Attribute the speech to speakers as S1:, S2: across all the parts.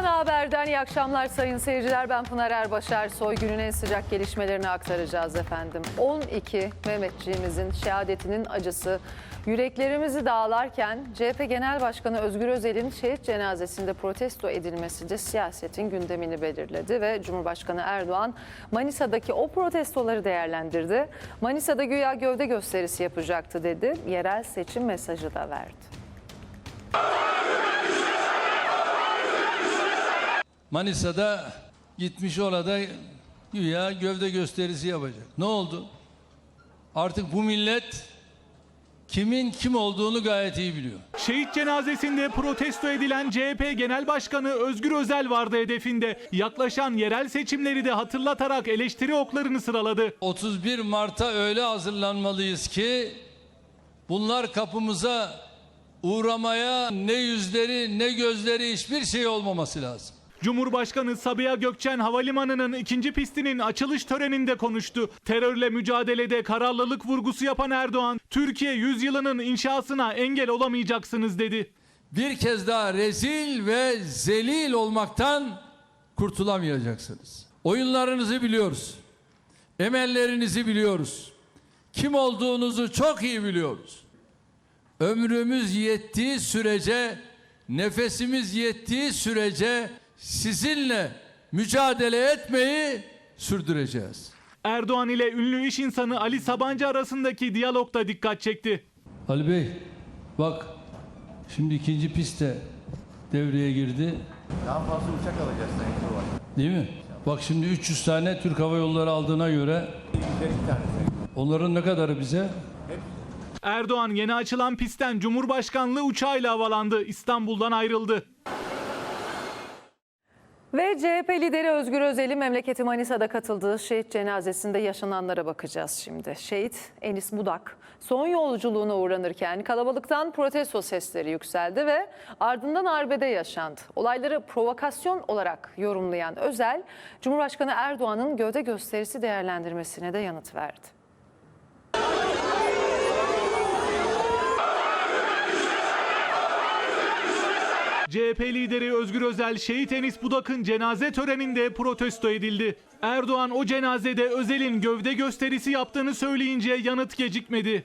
S1: Ana Haber'den iyi akşamlar sayın seyirciler. Ben Pınar Erbaşar. Soygünün en sıcak gelişmelerini aktaracağız efendim. 12 Mehmetçiğimizin şehadetinin acısı yüreklerimizi dağlarken CHP Genel Başkanı Özgür Özel'in şehit cenazesinde protesto edilmesi de siyasetin gündemini belirledi ve Cumhurbaşkanı Erdoğan Manisa'daki o protestoları değerlendirdi. Manisa'da güya gövde gösterisi yapacaktı dedi. Yerel seçim mesajı da verdi.
S2: Manisa'da gitmiş orada güya gövde gösterisi yapacak. Ne oldu? Artık bu millet kimin kim olduğunu gayet iyi biliyor.
S3: Şehit cenazesinde protesto edilen CHP Genel Başkanı Özgür Özel vardı hedefinde. Yaklaşan yerel seçimleri de hatırlatarak eleştiri oklarını sıraladı.
S2: 31 Mart'a öyle hazırlanmalıyız ki bunlar kapımıza uğramaya ne yüzleri ne gözleri hiçbir şey olmaması lazım.
S3: Cumhurbaşkanı Sabiha Gökçen Havalimanı'nın ikinci pistinin açılış töreninde konuştu. Terörle mücadelede kararlılık vurgusu yapan Erdoğan, Türkiye yüzyılının inşasına engel olamayacaksınız dedi.
S2: Bir kez daha rezil ve zelil olmaktan kurtulamayacaksınız. Oyunlarınızı biliyoruz. Emellerinizi biliyoruz. Kim olduğunuzu çok iyi biliyoruz. Ömrümüz yettiği sürece, nefesimiz yettiği sürece sizinle mücadele etmeyi sürdüreceğiz.
S3: Erdoğan ile ünlü iş insanı Ali Sabancı arasındaki diyalogda dikkat çekti.
S2: Ali Bey bak şimdi ikinci pist de devreye girdi.
S4: Daha fazla uçak alacağız Sayın Cumhurbaşkanı.
S2: Değil mi? Bak şimdi 300 tane Türk Hava Yolları aldığına göre
S4: 150 tane Sayın
S2: onların ne kadarı bize?
S3: Erdoğan yeni açılan pistten Cumhurbaşkanlığı uçağıyla havalandı. İstanbul'dan ayrıldı.
S1: Ve CHP lideri Özgür Özel'in memleketi Manisa'da katıldığı şehit cenazesinde yaşananlara bakacağız şimdi. Şehit Enis Budak son yolculuğuna uğranırken kalabalıktan protesto sesleri yükseldi ve ardından arbede yaşandı. Olayları provokasyon olarak yorumlayan Özel, Cumhurbaşkanı Erdoğan'ın gövde gösterisi değerlendirmesine de yanıt verdi.
S3: CHP lideri Özgür Özel şehit Enis Budak'ın cenaze töreninde protesto edildi. Erdoğan o cenazede Özel'in gövde gösterisi yaptığını söyleyince yanıt gecikmedi.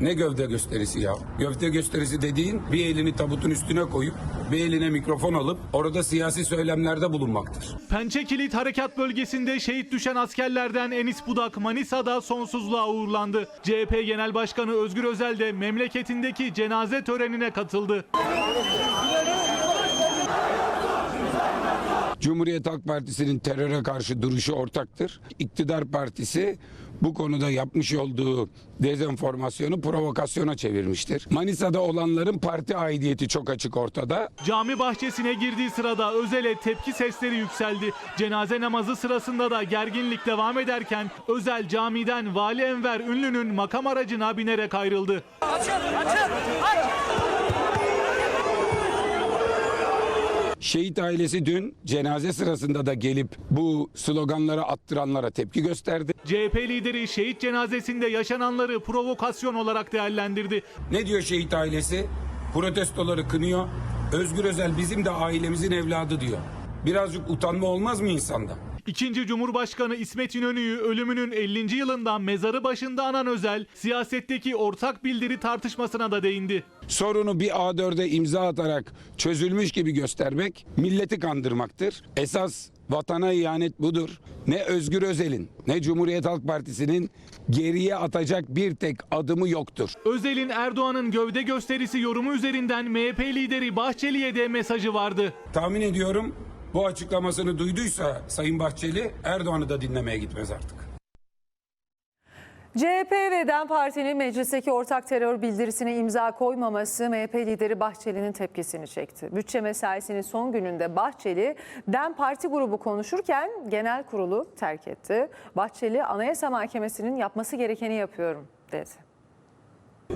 S5: Ne gövde gösterisi ya? Gövde gösterisi dediğin bir elini tabutun üstüne koyup bir eline mikrofon alıp orada siyasi söylemlerde bulunmaktır.
S3: Pençe Kilit Harekat Bölgesi'nde şehit düşen askerlerden Enis Budak Manisa'da sonsuzluğa uğurlandı. CHP Genel Başkanı Özgür Özel de memleketindeki cenaze törenine katıldı.
S5: Cumhuriyet Halk Partisi'nin teröre karşı duruşu ortaktır. İktidar partisi bu konuda yapmış olduğu dezenformasyonu provokasyona çevirmiştir. Manisa'da olanların parti aidiyeti çok açık ortada.
S3: Cami bahçesine girdiği sırada Özel'e tepki sesleri yükseldi. Cenaze namazı sırasında da gerginlik devam ederken Özel camiden Vali Enver Ünlü'nün makam aracına binerek ayrıldı.
S5: Şehit ailesi dün cenaze sırasında da gelip bu sloganları attıranlara tepki gösterdi.
S3: CHP lideri şehit cenazesinde yaşananları provokasyon olarak değerlendirdi.
S5: Ne diyor şehit ailesi? Protestoları kınıyor. Özgür Özel bizim de ailemizin evladı diyor. Birazcık utanma olmaz mı insanda?
S3: İkinci Cumhurbaşkanı İsmet İnönü'yü ölümünün 50. yılında mezarı başında anan Özel, siyasetteki ortak bildiri tartışmasına da değindi.
S5: Sorunu bir A4'e imza atarak çözülmüş gibi göstermek milleti kandırmaktır. Esas vatana ihanet budur. Ne Özgür Özel'in ne Cumhuriyet Halk Partisi'nin geriye atacak bir tek adımı yoktur.
S3: Özel'in Erdoğan'ın gövde gösterisi yorumu üzerinden MHP lideri Bahçeli'ye de mesajı vardı.
S5: Tahmin ediyorum bu açıklamasını duyduysa Sayın Bahçeli Erdoğan'ı da dinlemeye gitmez artık.
S1: CHP ve DEM Parti'nin meclisteki ortak terör bildirisine imza koymaması MHP lideri Bahçeli'nin tepkisini çekti. Bütçe mesaisinin son gününde Bahçeli, DEM Parti grubu konuşurken genel kurulu terk etti. Bahçeli, Anayasa Mahkemesi'nin yapması gerekeni yapıyorum dedi.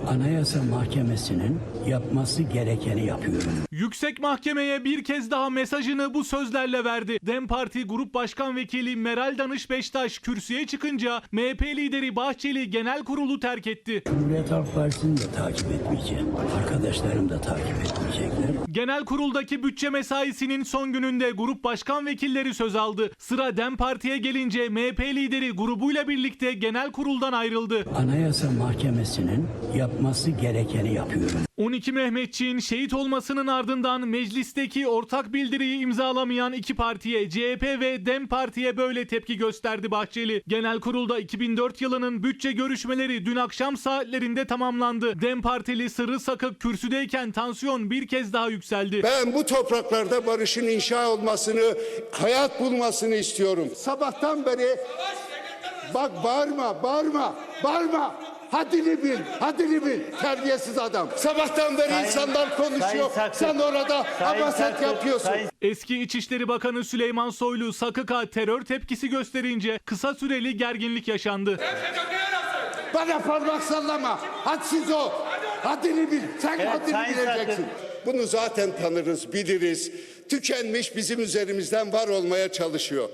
S6: Anayasa Mahkemesi'nin yapması gerekeni yapıyorum.
S3: Yüksek Mahkemeye bir kez daha mesajını bu sözlerle verdi. Dem Parti Grup Başkan Vekili Meral Danış Beştaş kürsüye çıkınca MHP lideri Bahçeli genel kurulu terk etti.
S6: Cumhuriyet Halk Partisi'ni de takip etmeyeceğim. Arkadaşlarım da takip etmeyecekler.
S3: Genel kuruldaki bütçe mesaisinin son gününde grup başkan vekilleri söz aldı. Sıra Dem Parti'ye gelince MHP lideri grubuyla birlikte genel kuruldan ayrıldı.
S6: Anayasa Mahkemesi'nin yapması gerekeni yapıyorum.
S3: 12 Mehmetçiğin şehit olmasının ardından meclisteki ortak bildiriyi imzalamayan iki partiye CHP ve DEM Parti'ye böyle tepki gösterdi Bahçeli. Genel kurulda 2004 yılının bütçe görüşmeleri dün akşam saatlerinde tamamlandı. DEM Partili Sırrı Sakık kürsüdeyken tansiyon bir kez daha yükseldi.
S7: Ben bu topraklarda barışın inşa olmasını, hayat bulmasını istiyorum. Sabahtan beri bak bağırma, bağırma, bağırma. Haddini bil, haddini bil. Terbiyesiz adam. Sabahtan beri insanlar konuşuyor. Sen orada abaset yapıyorsun.
S3: Eski İçişleri Bakanı Süleyman Soylu Sakık'a terör tepkisi gösterince kısa süreli gerginlik yaşandı.
S7: Bana parmak sallama. Hadsiz o. Haddini bil. Sen haddini bileceksin. Bunu zaten tanırız, biliriz. Tükenmiş bizim üzerimizden var olmaya çalışıyor.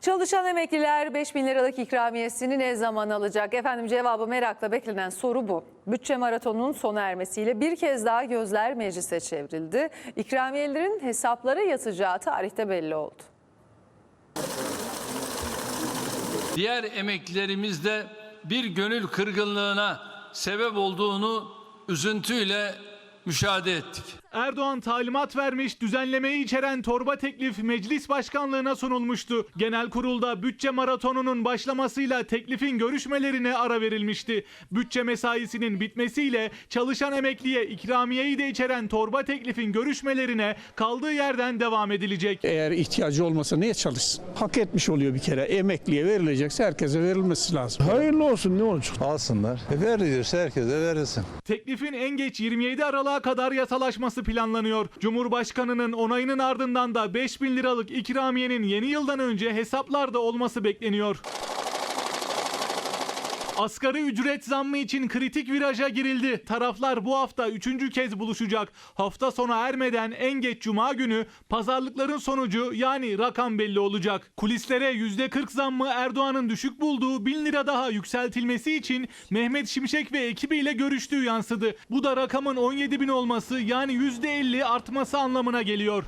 S1: Çalışan emekliler 5 bin liralık ikramiyesini ne zaman alacak? Efendim cevabı merakla beklenen soru bu. Bütçe maratonunun sona ermesiyle bir kez daha gözler meclise çevrildi. İkramiyelerin hesaplara yatacağı tarihte belli oldu.
S2: Diğer emeklilerimiz de bir gönül kırgınlığına sebep olduğunu üzüntüyle müşahede ettik.
S3: Erdoğan talimat vermiş düzenlemeyi içeren torba teklif meclis başkanlığına sunulmuştu. Genel kurulda bütçe maratonunun başlamasıyla teklifin görüşmelerine ara verilmişti. Bütçe mesaisinin bitmesiyle çalışan emekliye ikramiyeyi de içeren torba teklifin görüşmelerine kaldığı yerden devam edilecek.
S8: Eğer ihtiyacı olmasa niye çalışsın? Hak etmiş oluyor bir kere. Emekliye verilecekse herkese verilmesi lazım. Hayırlı olsun ne olacak?
S9: Alsınlar. E veriliyorsa herkese verilsin.
S3: Teklifin en geç 27 Aralık'a kadar yasalaşması planlanıyor. Cumhurbaşkanının onayının ardından da 5 bin liralık ikramiyenin yeni yıldan önce hesaplarda olması bekleniyor. Asgari ücret zammı için kritik viraja girildi. Taraflar bu hafta üçüncü kez buluşacak. Hafta sona ermeden en geç cuma günü pazarlıkların sonucu yani rakam belli olacak. Kulislere %40 zammı Erdoğan'ın düşük bulduğu 1000 lira daha yükseltilmesi için Mehmet Şimşek ve ekibiyle görüştüğü yansıdı. Bu da rakamın 17 bin olması yani %50 artması anlamına geliyor.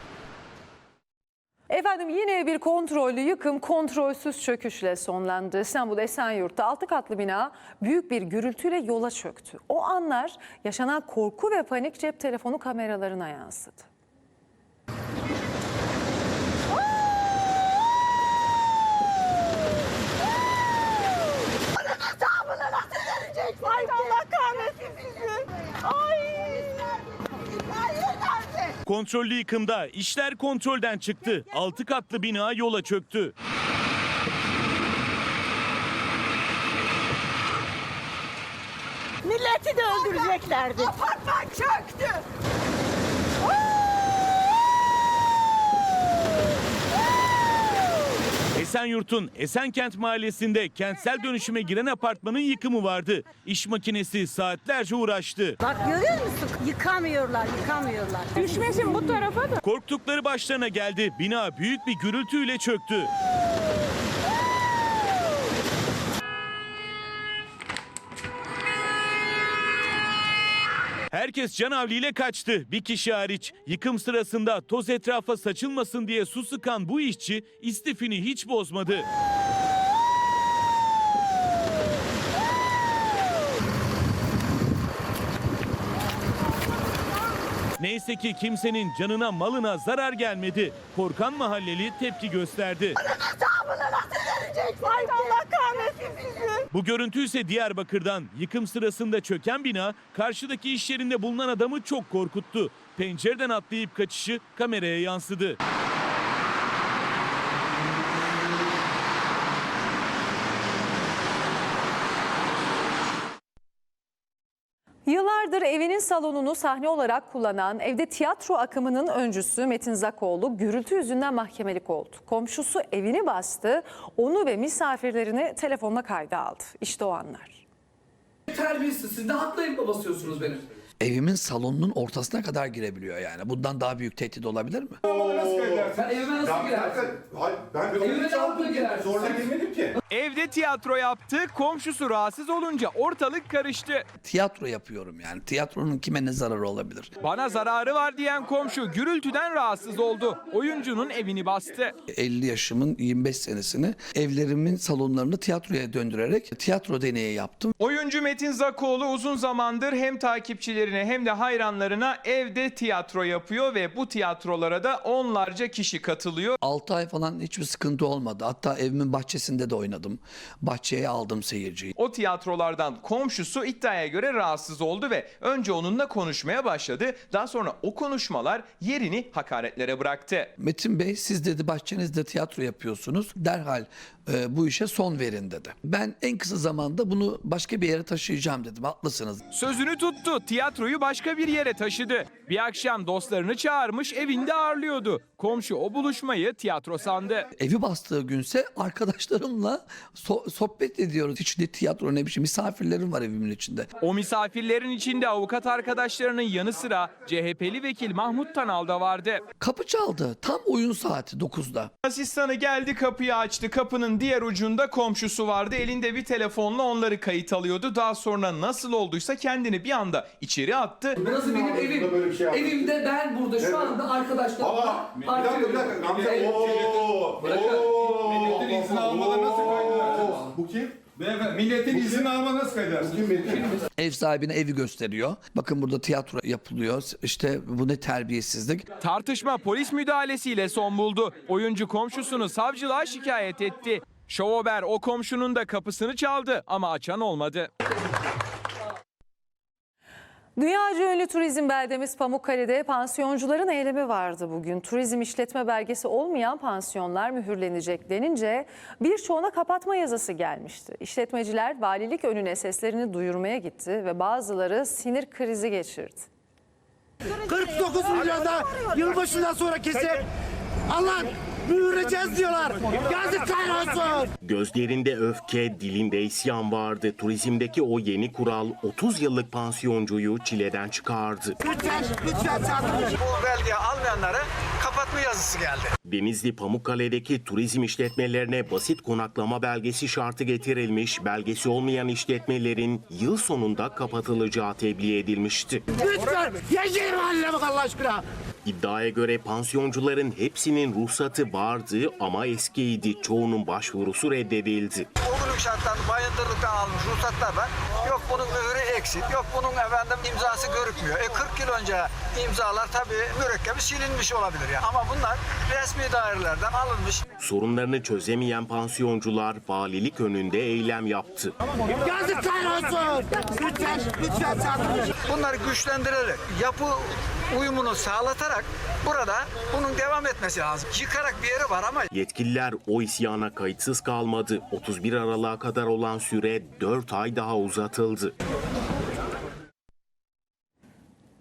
S1: Efendim yine bir kontrollü yıkım kontrolsüz çöküşle sonlandı. İstanbul Esenyurt'ta 6 katlı bina büyük bir gürültüyle yola çöktü. O anlar yaşanan korku ve panik cep telefonu kameralarına yansıdı.
S10: Ay Allah kahretsin sizi. Ay.
S11: Kontrollü yıkımda işler kontrolden çıktı. 6 katlı bina yola çöktü.
S10: Milleti de öldüreceklerdi. Apartman çöktü.
S11: Esenyurt'un Esenkent mahallesinde kentsel dönüşüme giren apartmanın yıkımı vardı. İş makinesi saatlerce uğraştı.
S10: Bak görüyor musun? Yıkamıyorlar, yıkamıyorlar. Düşmesin bu tarafa da.
S11: Korktukları başlarına geldi. Bina büyük bir gürültüyle çöktü. Herkes canavliyle kaçtı. Bir kişi hariç. Yıkım sırasında toz etrafa saçılmasın diye su sıkan bu işçi istifini hiç bozmadı. Neyse ki kimsenin canına malına zarar gelmedi. Korkan mahalleli tepki gösterdi.
S10: Ay Allah kahretsin sizi.
S11: Bu görüntü ise Diyarbakır'dan. Yıkım sırasında çöken bina karşıdaki iş yerinde bulunan adamı çok korkuttu. Pencereden atlayıp kaçışı kameraya yansıdı.
S1: Yıllardır evinin salonunu sahne olarak kullanan evde tiyatro akımının öncüsü Metin Zakoğlu gürültü yüzünden mahkemelik oldu. Komşusu evini bastı, onu ve misafirlerini telefonla kayda aldı. İşte o anlar.
S10: Terbiyesiz. Siz de haklı elime basıyorsunuz benim.
S12: Evimin salonunun ortasına kadar girebiliyor yani. Bundan daha büyük tehdit olabilir mi?
S10: Sen evime nasıl girersin?
S4: Ben
S10: Evime yaptın girersin?
S4: Zorla girmedim ki.
S13: Evde tiyatro yaptı, komşusu rahatsız olunca ortalık karıştı.
S12: Tiyatro yapıyorum yani. Tiyatronun kime ne zararı olabilir?
S13: Bana zararı var diyen komşu gürültüden rahatsız oldu. Oyuncunun evini bastı.
S12: 50 yaşımın 25 senesini evlerimin salonlarını tiyatroya döndürerek tiyatro deneyi yaptım.
S13: Oyuncu Metin Zakoğlu uzun zamandır hem takipçilerine hem de hayranlarına evde tiyatro yapıyor ve bu tiyatrolara da onlarca kişi katılıyor.
S12: 6 ay falan hiçbir sıkıntı olmadı. Hatta evimin bahçesinde de oynadım. Bahçeye aldım seyirciyi.
S13: O tiyatrolardan komşusu iddiaya göre rahatsız oldu ve önce onunla konuşmaya başladı. Daha sonra o konuşmalar yerini hakaretlere bıraktı.
S12: Metin Bey siz dedi bahçenizde tiyatro yapıyorsunuz. Derhal e, bu işe son verin dedi. Ben en kısa zamanda bunu başka bir yere taşıyacağım dedim. Haklısınız.
S13: Sözünü tuttu. Tiyatroyu başka bir yere taşıdı. Bir akşam dostlarını çağırmış evinde ağırlıyordu. Komşu o buluşmayı tiyatro sandı.
S12: Evi bastığı günse arkadaşlarımla so- sohbet ediyoruz. Hiç ne tiyatro ne bir şey. Misafirlerim var evimin içinde.
S13: O misafirlerin içinde avukat arkadaşlarının yanı sıra CHP'li vekil Mahmut Tanal da vardı.
S12: Kapı çaldı. Tam oyun saati 9'da.
S13: Asistanı geldi kapıyı açtı. Kapının diğer ucunda komşusu vardı. Elinde bir telefonla onları kayıt alıyordu. Daha sonra nasıl olduysa kendini bir anda içeri attı.
S10: Burası benim evim.
S4: böyle bir şey?
S10: Evimde ben burada şu anda arkadaşlarımla
S4: Baba bir dakika bir dakika. Gamze ooo.
S10: Bırakın.
S4: Milletin izin almadan nasıl kaydedersin? Bu kim? Beyefendi milletin izin almadan nasıl kaydedersin? Bu kim benim?
S12: Ev sahibine evi gösteriyor. Bakın burada tiyatro yapılıyor. İşte bu ne terbiyesizlik.
S13: Tartışma polis müdahalesiyle son buldu. Oyuncu komşusunu savcılığa şikayet etti. Şovober o komşunun da kapısını çaldı ama açan olmadı.
S1: Dünyaca ünlü turizm beldemiz Pamukkale'de pansiyoncuların eylemi vardı bugün. Turizm işletme belgesi olmayan pansiyonlar mühürlenecek denince birçoğuna kapatma yazısı gelmişti. İşletmeciler valilik önüne seslerini duyurmaya gitti ve bazıları sinir krizi geçirdi.
S10: 49 milyonda yılbaşından sonra kesin Allah mühürleyeceğiz diyorlar. Yazıklar olsun.
S14: Gözlerinde öfke, dilinde isyan vardı. Turizmdeki o yeni kural 30 yıllık pansiyoncuyu çileden çıkardı.
S10: Lütfen, lütfen çağırın.
S15: Bu belgeyi almayanlara kapatma yazısı geldi.
S14: Denizli Pamukkale'deki turizm işletmelerine basit konaklama belgesi şartı getirilmiş. Belgesi olmayan işletmelerin yıl sonunda kapatılacağı tebliğ edilmişti.
S10: Lütfen. Haline bak Allah aşkına.
S14: İddiaya göre pansiyoncuların hepsinin ruhsatı vardı ama eskiydi. Çoğunun başvurusu reddedildi.
S15: O günün şartlarını bayındırlıktan almış ruhsatlar var. Yok bunun mühürü eksik, yok bunun efendim imzası görükmüyor. E 40 yıl önce imzalar tabii mürekkebi silinmiş olabilir yani. Ama bunlar resmi dairelerden alınmış.
S14: Sorunlarını çözemeyen pansiyoncular valilik önünde eylem yaptı.
S10: Yazıklar olsun. Lütfen, lütfen.
S15: Bunları güçlendirerek, yapı uyumunu sağlatarak burada bunun devam etmesi lazım. Yıkarak bir yeri var ama
S14: Yetkililer o isyana kayıtsız kalmadı. 31 Aralık'a kadar olan süre 4 ay daha uzatıldı.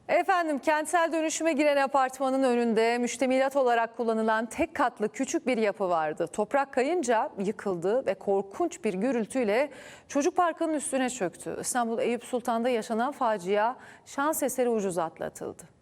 S1: Efendim kentsel dönüşüme giren apartmanın önünde müştemilat olarak kullanılan tek katlı küçük bir yapı vardı. Toprak kayınca yıkıldı ve korkunç bir gürültüyle çocuk parkının üstüne çöktü. İstanbul Eyüp Sultan'da yaşanan facia şans eseri ucuz atlatıldı.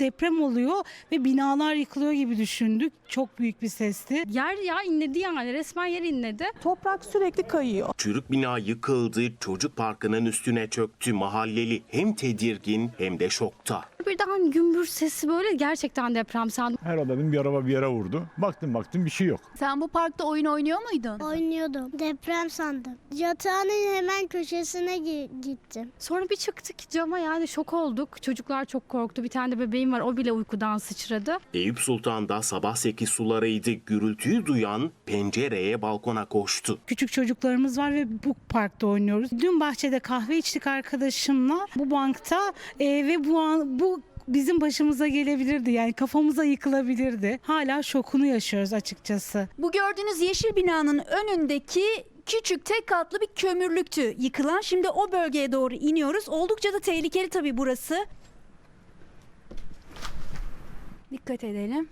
S16: Deprem oluyor ve binalar yıkılıyor gibi düşündük. Çok büyük bir sesti. Yer ya inledi yani resmen yer inledi. Toprak sürekli kayıyor.
S14: Çürük bina yıkıldı, çocuk parkının üstüne çöktü. Mahalleli hem tedirgin hem de şokta.
S16: Birden gümbür sesi böyle gerçekten deprem sandım.
S6: Her adamın bir araba bir yere vurdu. Baktım baktım bir şey yok.
S16: Sen bu parkta oyun oynuyor muydun?
S17: Oynuyordum. Deprem sandım. Yatağının hemen köşesine gittim.
S16: Sonra bir çıktık cama yani şok olduk. Çocuklar çok korktu. Bir tane de bebeğim var o bile uykudan sıçradı.
S14: Eyüp Sultan'da sabah 8 sularıydı. Gürültüyü duyan pencereye balkona koştu.
S16: Küçük çocuklarımız var ve bu parkta oynuyoruz. Dün bahçede kahve içtik arkadaşımla bu bankta e, ve bu an bu bizim başımıza gelebilirdi yani kafamıza yıkılabilirdi. Hala şokunu yaşıyoruz açıkçası.
S17: Bu gördüğünüz yeşil binanın önündeki
S18: küçük tek katlı bir kömürlüktü yıkılan. Şimdi o bölgeye doğru iniyoruz. Oldukça da tehlikeli tabii burası. Dikkat edelim.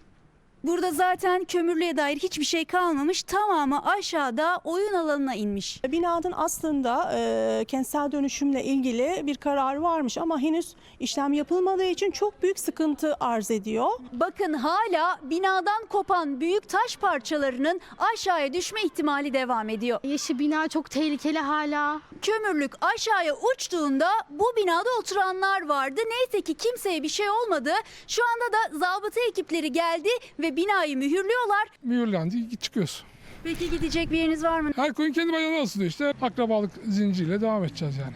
S18: Burada zaten kömürlüğe dair hiçbir şey kalmamış. Tamamı aşağıda oyun alanına inmiş.
S19: Binanın aslında e, kentsel dönüşümle ilgili bir karar varmış ama henüz işlem yapılmadığı için çok büyük sıkıntı arz ediyor.
S18: Bakın hala binadan kopan büyük taş parçalarının aşağıya düşme ihtimali devam ediyor.
S17: Yeşil bina çok tehlikeli hala.
S18: Kömürlük aşağıya uçtuğunda bu binada oturanlar vardı. Neyse ki kimseye bir şey olmadı. Şu anda da zabıta ekipleri geldi ve binayı mühürlüyorlar.
S20: Mühürlendi çıkıyoruz.
S18: Peki gidecek bir yeriniz var mı?
S20: Her koyun kendi bacağına asılıyor işte. Akrabalık zinciriyle devam edeceğiz yani.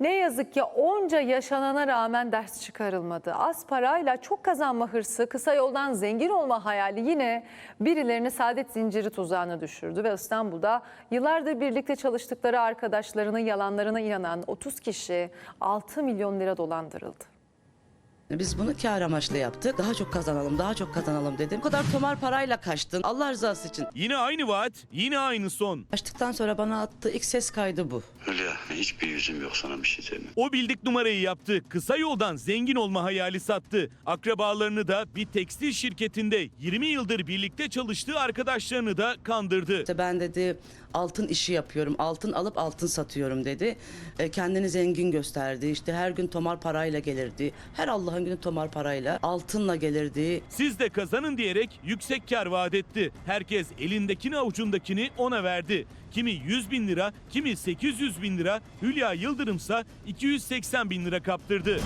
S1: Ne yazık ki onca yaşanana rağmen ders çıkarılmadı. Az parayla çok kazanma hırsı, kısa yoldan zengin olma hayali yine birilerini saadet zinciri tuzağına düşürdü ve İstanbul'da yıllardır birlikte çalıştıkları arkadaşlarının yalanlarına inanan 30 kişi 6 milyon lira dolandırıldı.
S21: Biz bunu kar amaçlı yaptık. Daha çok kazanalım, daha çok kazanalım dedim. Bu kadar tomar parayla kaçtın. Allah rızası için.
S11: Yine aynı vaat, yine aynı son.
S21: Kaçtıktan sonra bana attığı ilk ses kaydı bu.
S22: Hülya hiçbir yüzüm yok sana bir şey söyleyeyim.
S11: O bildik numarayı yaptı. Kısa yoldan zengin olma hayali sattı. Akrabalarını da bir tekstil şirketinde 20 yıldır birlikte çalıştığı arkadaşlarını da kandırdı.
S21: İşte ben dedi altın işi yapıyorum. Altın alıp altın satıyorum dedi. E, kendini zengin gösterdi. İşte her gün tomar parayla gelirdi. Her Allah'ın günü tomar parayla. Altınla gelirdi.
S11: Siz de kazanın diyerek yüksek kar vaat etti. Herkes elindekini avucundakini ona verdi. Kimi 100 bin lira, kimi 800 bin lira, Hülya Yıldırımsa 280 bin lira kaptırdı.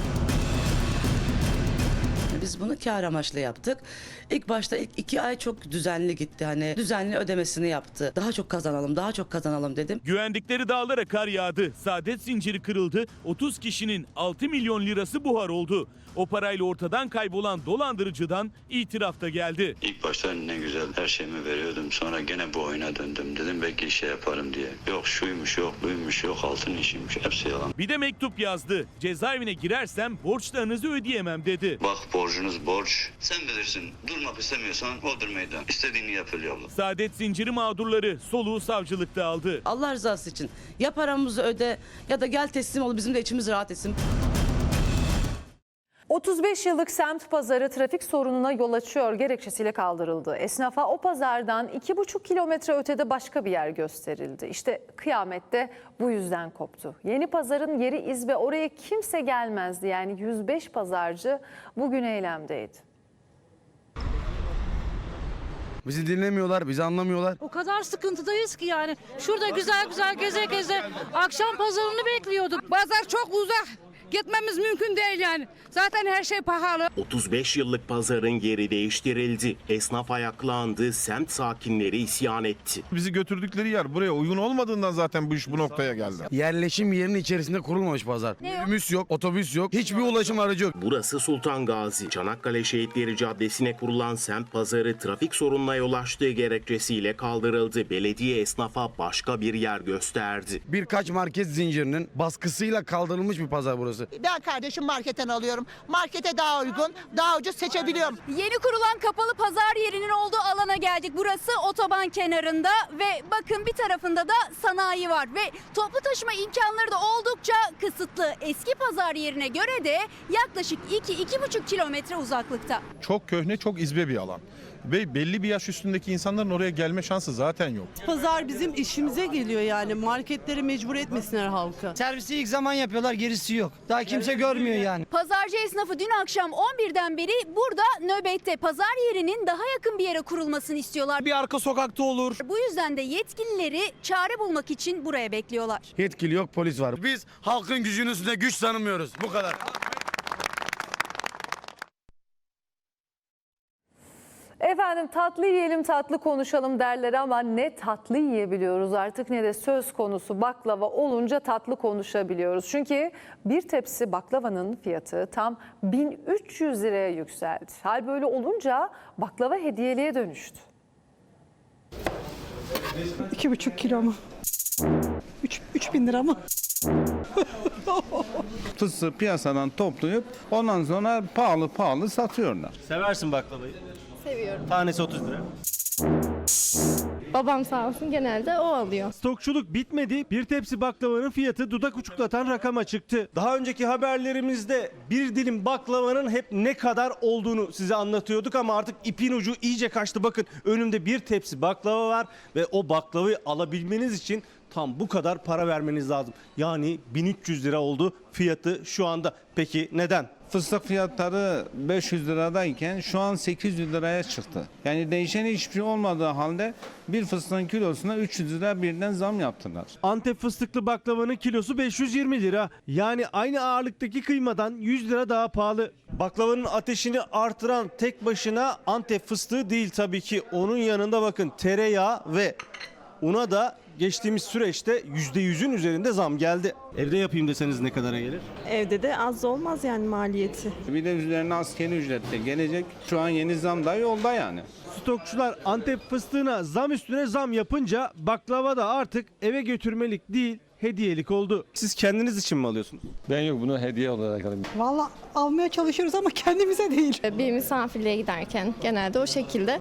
S21: Biz bunu kar amaçlı yaptık. İlk başta ilk iki ay çok düzenli gitti. Hani düzenli ödemesini yaptı. Daha çok kazanalım, daha çok kazanalım dedim.
S11: Güvendikleri dağlara kar yağdı. Saadet zinciri kırıldı. 30 kişinin 6 milyon lirası buhar oldu. O parayla ortadan kaybolan dolandırıcıdan itiraf da geldi.
S22: İlk başta ne güzel her şeyimi veriyordum. Sonra gene bu oyuna döndüm. Dedim belki şey yaparım diye. Yok şuymuş yok buymuş yok altın işiymiş. Hepsi yalan.
S11: Bir de mektup yazdı. Cezaevine girersem borçlarınızı ödeyemem dedi.
S22: Bak borcunuz borç. Sen bilirsin. Durmak istemiyorsan odur meydan. İstediğini yap Hülya abla.
S11: Saadet zinciri mağdurları soluğu savcılıkta aldı.
S21: Allah rızası için ya paramızı öde ya da gel teslim ol bizim de içimiz rahat etsin.
S1: 35 yıllık semt pazarı trafik sorununa yol açıyor gerekçesiyle kaldırıldı. Esnafa o pazardan 2,5 kilometre ötede başka bir yer gösterildi. İşte kıyamette bu yüzden koptu. Yeni pazarın yeri iz ve oraya kimse gelmezdi. Yani 105 pazarcı bugün eylemdeydi.
S23: Bizi dinlemiyorlar, bizi anlamıyorlar.
S16: O kadar sıkıntıdayız ki yani. Şurada güzel güzel geze geze akşam pazarını bekliyorduk. Pazar çok uzak. Gitmemiz mümkün değil yani. Zaten her şey pahalı.
S14: 35 yıllık pazarın yeri değiştirildi. Esnaf ayaklandı, semt sakinleri isyan etti.
S4: Bizi götürdükleri yer buraya uygun olmadığından zaten bu iş bu noktaya geldi.
S23: Yerleşim yerinin içerisinde kurulmamış pazar. Minibüs yok, otobüs yok, hiçbir ulaşım aracı yok.
S14: Burası Sultan Gazi. Çanakkale Şehitleri Caddesi'ne kurulan semt pazarı trafik sorununa yol açtığı gerekçesiyle kaldırıldı. Belediye esnafa başka bir yer gösterdi.
S23: Birkaç market zincirinin baskısıyla kaldırılmış bir pazar burası.
S10: Ben kardeşim marketten alıyorum. Markete daha uygun, daha ucuz seçebiliyorum.
S18: Yeni kurulan kapalı pazar yerinin olduğu alana geldik. Burası otoban kenarında ve bakın bir tarafında da sanayi var ve toplu taşıma imkanları da oldukça kısıtlı. Eski pazar yerine göre de yaklaşık 2-2,5 kilometre uzaklıkta.
S4: Çok köhne, çok izbe bir alan. Ve belli bir yaş üstündeki insanların oraya gelme şansı zaten yok.
S19: Pazar bizim işimize geliyor yani. Marketleri mecbur etmesinler halkı.
S23: Servisi ilk zaman yapıyorlar, gerisi yok. Daha kimse görmüyor yani.
S18: Pazarcı esnafı dün akşam 11'den beri burada nöbette pazar yerinin daha yakın bir yere kurulmasını istiyorlar.
S23: Bir arka sokakta olur.
S18: Bu yüzden de yetkilileri çare bulmak için buraya bekliyorlar.
S23: Yetkili yok, polis var. Biz halkın gücünün üstünde güç tanımıyoruz. Bu kadar.
S1: Efendim tatlı yiyelim tatlı konuşalım derler ama ne tatlı yiyebiliyoruz artık ne de söz konusu baklava olunca tatlı konuşabiliyoruz. Çünkü bir tepsi baklavanın fiyatı tam 1300 liraya yükseldi. Hal böyle olunca baklava hediyeliğe dönüştü.
S19: İki buçuk kilo mu? Üç, üç bin lira mı?
S4: Fıstığı piyasadan toplayıp ondan sonra pahalı pahalı satıyorlar.
S11: Seversin baklavayı.
S18: Seviyorum.
S11: Tanesi 30 lira.
S17: Babam sağ olsun genelde o alıyor.
S24: Stokçuluk bitmedi. Bir tepsi baklavanın fiyatı dudak uçuklatan rakama çıktı. Daha önceki haberlerimizde bir dilim baklavanın hep ne kadar olduğunu size anlatıyorduk ama artık ipin ucu iyice kaçtı. Bakın önümde bir tepsi baklava var ve o baklavayı alabilmeniz için tam bu kadar para vermeniz lazım. Yani 1300 lira oldu fiyatı şu anda. Peki neden?
S4: Fıstık fiyatları 500 liradayken şu an 800 liraya çıktı. Yani değişen hiçbir şey olmadığı halde bir fıstığın kilosuna 300 lira birden zam yaptılar.
S24: Antep fıstıklı baklavanın kilosu 520 lira. Yani aynı ağırlıktaki kıymadan 100 lira daha pahalı. Baklavanın ateşini artıran tek başına Antep fıstığı değil tabii ki. Onun yanında bakın tereyağı ve una da geçtiğimiz süreçte %100'ün üzerinde zam geldi. Evde yapayım deseniz ne kadara gelir?
S25: Evde de az olmaz yani maliyeti.
S4: Bir de üzerine askeri ücretle gelecek. Şu an yeni zam da yolda yani.
S24: Stokçular Antep fıstığına zam üstüne zam yapınca baklava da artık eve götürmelik değil hediyelik oldu. Siz kendiniz için mi alıyorsunuz?
S26: Ben yok bunu hediye olarak alayım.
S27: Valla almaya çalışıyoruz ama kendimize değil.
S17: Bir misafirliğe giderken genelde o şekilde.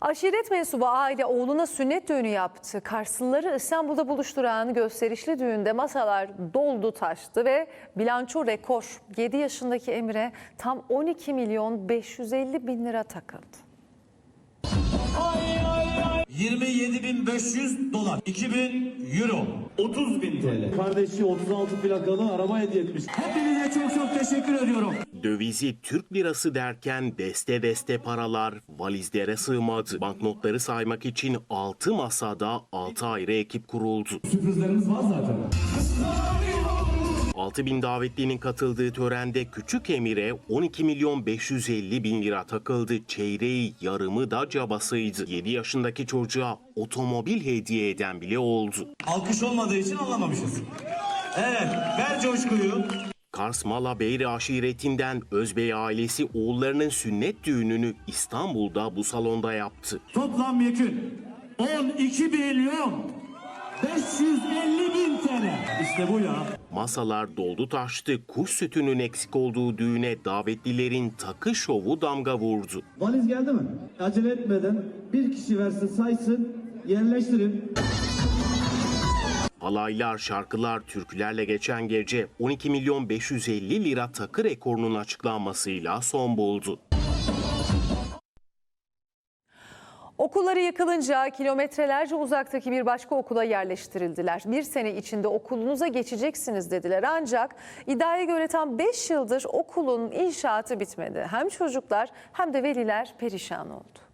S1: Aşiret mensubu aile oğluna sünnet düğünü yaptı. Karslıları İstanbul'da buluşturan gösterişli düğünde masalar doldu taştı ve bilanço rekor. 7 yaşındaki Emre tam 12 milyon 550 bin lira takıldı.
S28: 27.500 dolar, 2000 euro, 30.000 TL. Kardeşi 36 plakalı araba hediye etmiş. Hepinize çok çok teşekkür ediyorum.
S14: Dövizi Türk lirası derken deste deste paralar valizlere sığmadı. Banknotları saymak için 6 masada 6 ayrı ekip kuruldu.
S28: Sürprizlerimiz var zaten.
S14: 6 bin davetlinin katıldığı törende Küçük Emir'e 12 milyon 550 bin lira takıldı. Çeyreği yarımı da cabasıydı. 7 yaşındaki çocuğa otomobil hediye eden bile oldu.
S28: Alkış olmadığı için anlamamışız. Evet, ver coşkuyu.
S14: Kars Mala Beyri aşiretinden Özbey ailesi oğullarının sünnet düğününü İstanbul'da bu salonda yaptı.
S28: Toplam yekün 12 milyon 550 bin TL. İşte bu ya.
S14: Masalar doldu taştı. Kuş sütünün eksik olduğu düğüne davetlilerin takı şovu damga vurdu.
S28: Valiz geldi mi? Acele etmeden bir kişi versin saysın yerleştirin.
S14: Halaylar, şarkılar, türkülerle geçen gece 12 milyon 550 lira takı rekorunun açıklanmasıyla son buldu.
S1: Okulları yıkılınca kilometrelerce uzaktaki bir başka okula yerleştirildiler. Bir sene içinde okulunuza geçeceksiniz dediler. Ancak iddiaya göre tam 5 yıldır okulun inşaatı bitmedi. Hem çocuklar hem de veliler perişan oldu.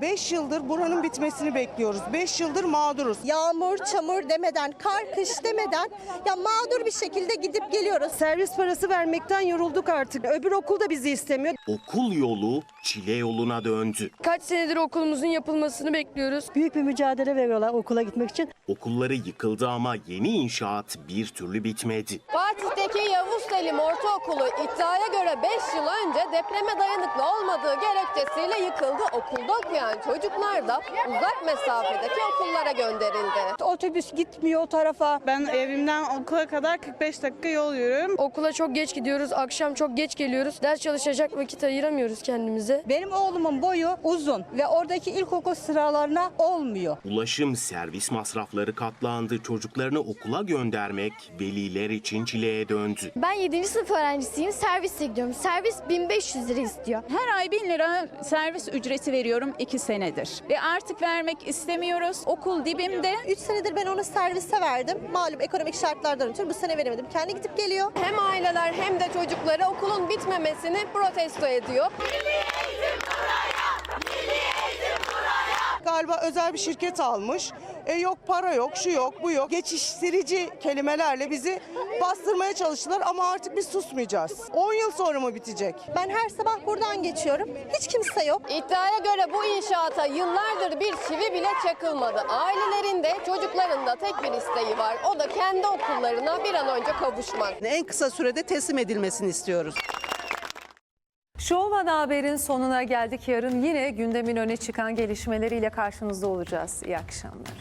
S10: 5 yıldır buranın bitmesini bekliyoruz. 5 yıldır mağduruz.
S29: Yağmur, çamur demeden, kar, kış demeden ya mağdur bir şekilde gidip geliyoruz.
S10: Servis parası vermekten yorulduk artık. Öbür okul da bizi istemiyor.
S14: Okul yolu çile yoluna döndü.
S17: Kaç senedir okulumuzun yapılmasını bekliyoruz.
S10: Büyük bir mücadele veriyorlar okula gitmek için.
S14: Okulları yıkıldı ama yeni inşaat bir türlü bitmedi.
S29: Fatih'teki Yavuz Selim Ortaokulu iddiaya göre 5 yıl önce depreme dayanıklı olmadığı gerekçesiyle yıkıldı. Okulda okuyan çocuklar da uzak mesafedeki okullara gönderildi.
S10: Otobüs gitmiyor o tarafa. Ben evimden okula kadar 45 dakika yol yürüyorum.
S17: Okula çok geç gidiyoruz, akşam çok geç geliyoruz. Ders çalışacak vakit ayıramıyoruz kendimize.
S10: Benim oğlumun boyu uzun ve oradaki ilkokul sıralarına olmuyor.
S14: Ulaşım servis masrafları katlandı. Çocuklarını okula göndermek veliler için çileye döndü.
S17: Ben 7. sınıf öğrencisiyim, servise gidiyorum. Servis 1500 lira istiyor.
S29: Her ay 1000 lira servis ücreti veriyorum 2 senedir. Ve artık vermek istemiyoruz. Okul dibimde.
S10: 3 senedir ben onu servise verdim. Malum ekonomik şartlardan ötürü bu sene veremedim. Kendi gidip geliyor.
S29: Hem aileler hem de çocukları okulun bitmemesini protesto ediyor.
S10: Galiba özel bir şirket almış. E yok para yok, şu yok, bu yok. Geçiştirici kelimelerle bizi bastırmaya çalıştılar ama artık biz susmayacağız. 10 yıl sonra mı bitecek? Ben her sabah buradan geçiyorum. Hiç kimse yok.
S29: İddiaya göre bu inşaata yıllardır bir çivi bile çakılmadı. Ailelerin de çocukların da tek bir isteği var. O da kendi okullarına bir an önce kavuşmak.
S10: En kısa sürede teslim edilmesini istiyoruz.
S1: Show Ana Haber'in sonuna geldik. Yarın yine gündemin öne çıkan gelişmeleriyle karşınızda olacağız. İyi akşamlar.